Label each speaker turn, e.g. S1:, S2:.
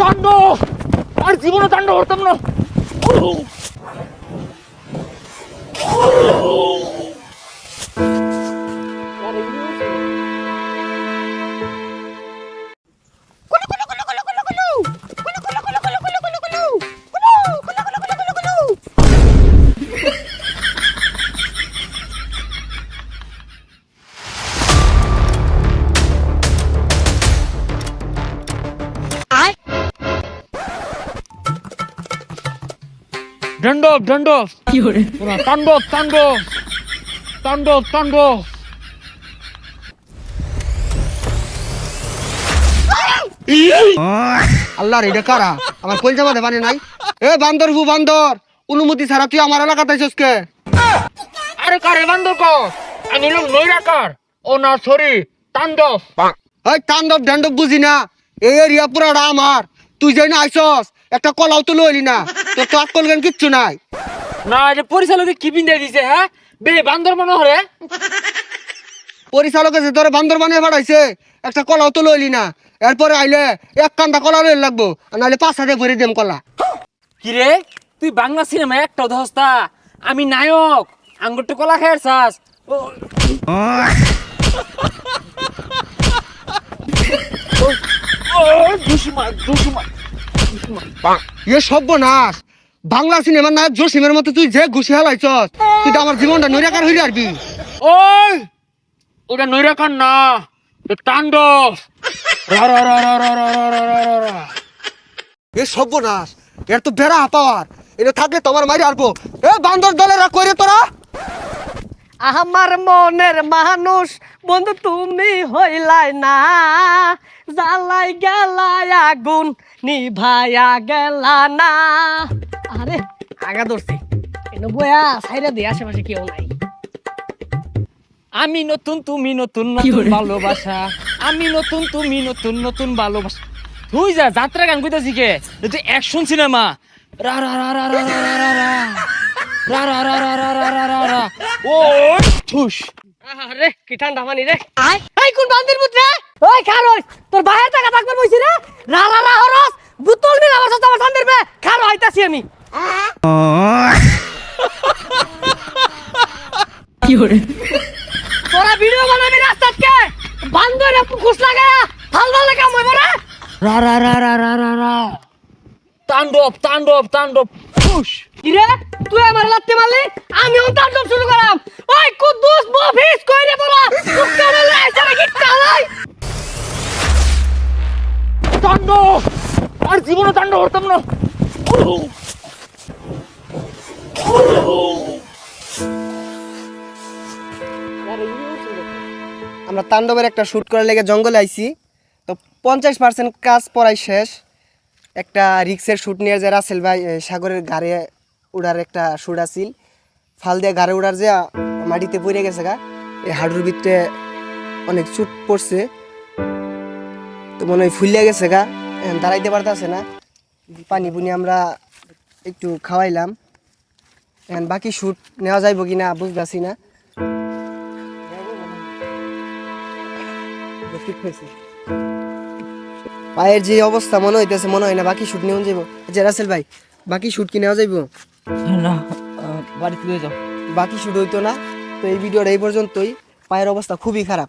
S1: তাণ্ডব আর জীবনে দণ্ড করতাম না। দণ্ডব পুরা তাণ্ডব তাণ্ডব তাণ্ডব
S2: এটা কারা আমার কলজা মাঝে পানি নাই। এ বান্দর হু বান্দর। অনুমতি ছাড়া তুই আমার এলাকাতে আইসস কে?
S1: আরে কারে বান্ধব কর আমি নৈরাকার ও না সরি তাণ্ডব।
S2: এই তাণ্ডব বুঝি না। এই এরিয়া পুরাটা আমার। তুই যাই না আইসস একটা কলাও তো লইলি না তোর তো আকল জ্ঞান কিচ্ছু নাই
S1: না এটা পরিচালকে কি পিন্দে দিছে হ্যাঁ বে বান্দর মনে হরে
S2: পরিচালকে যে তোর বান্দর বানিয়ে পাঠাইছে একটা কলাও তো লইলি না এরপরে আইলে এক কান্দা কলা লইলে লাগবো আর নাহলে পাঁচ হাতে ভরে দেম কলা
S1: কি রে তুই বাংলা সিনেমা একটাও ধস্তা আমি নায়ক আঙ্গুরটু কলা খায় চাস দুশ্মন দুশ্মন
S2: এ সর্বনাশ। বাংলা সিনেমার নায়ক জসিমের মতো তুই যে ঘুষি হালাইছস তুই তো আমার জীবনটা নৈরাকার হয়ে যাবি
S1: ওই ওটা নৈরাকার না তাণ্ডব।
S2: এ সর্বনাশ এর তো বেড়া পাওয়ার এটা থাকলে তোমার মারি আসব এ বান্দর দলেরা কইরে তোরা?
S3: আমার মনের মানুষ বন্ধু তুমি হইলাই না। জ্বালাই গেলাই আগুন নিভায়া গেলা না। আরে আগা ধরছি। এনে বয়া সাইরা দিয়ে আশেপাশে কেউ নাই।
S1: আমি নতুন তুমি নতুন নতুন ভালোবাসা। আমি নতুন তুমি নতুন নতুন ভালোবাসা। তুই যা যাত্রা গান কইতাছি কে? তুই অ্যাকশন সিনেমা রা রা রা রা রা রা রা রা। রা রা রা রা রা। রা রা রা রা ও ঠুস
S3: আরে কি ঠান্ডা পানি রে এই কোন বান্দির পুত্র ওই খারোস তোর বাহির টাকা থাকবে বইছি রে রা রা রা হরস বুতল মিল আমার সাথে আমার সামনের বে খারো আইতাছি আমি তোরা ভিডিও বানাবি রাস্তাত কে বান্দরে ঘুষ লাগায়া ভালো ভালো লাগা মই বড়
S1: রা রা রা রা রা রা রা তাণ্ডব তাণ্ডব তাণ্ডব
S3: কি রে তুই আমার লাত্তি মারলি আমি তাণ্ডব শুরু করাম ওই কুদ্দুস মফিস কই রে তোরা কুক্কা মেলে আইছে নাকি কালাই?
S1: তাণ্ডব আর জীবনে তাণ্ডব করতাম না।
S2: আমরা তাণ্ডবের একটা শ্যুট করার লেগে জঙ্গলে আইছি। তো পঞ্চাশ পার্সেন্ট কাজ পড়াই শেষ। একটা রিক্সের শ্যুট নিয়ে যে রাসেল ভাই সাগরের গাড়ে উড়ার একটা শ্যুট আছিল। ফাল দিয়ে গাড়ে উড়ার যে মাটিতে পড়ে গেছে গা, এই হাডুর ভিতরে অনেক চুট পড়ছে। তো মনে হয় ফুলিয়া গেছে গা দাঁড়াইতে পারতেছে না। পানি পুনি আমরা একটু খাওয়াইলাম। এখন বাকি শ্যুট নেওয়া যাইব বুঝতেছি না। ঠিক হয়েছে পায়ের যে অবস্থা মনে হইতেছে, মনে হয় না বাকি শুট নিয়ে যাইব। যে রাসেল ভাই, বাকি শুট কি নেওয়া যাইব?
S1: না। বাড়িতে লয়ে যাও।
S2: বাকি শুরু হইতো না, তো এই ভিডিওটা এই পর্যন্তই। পায়ের অবস্থা খুবই খারাপ।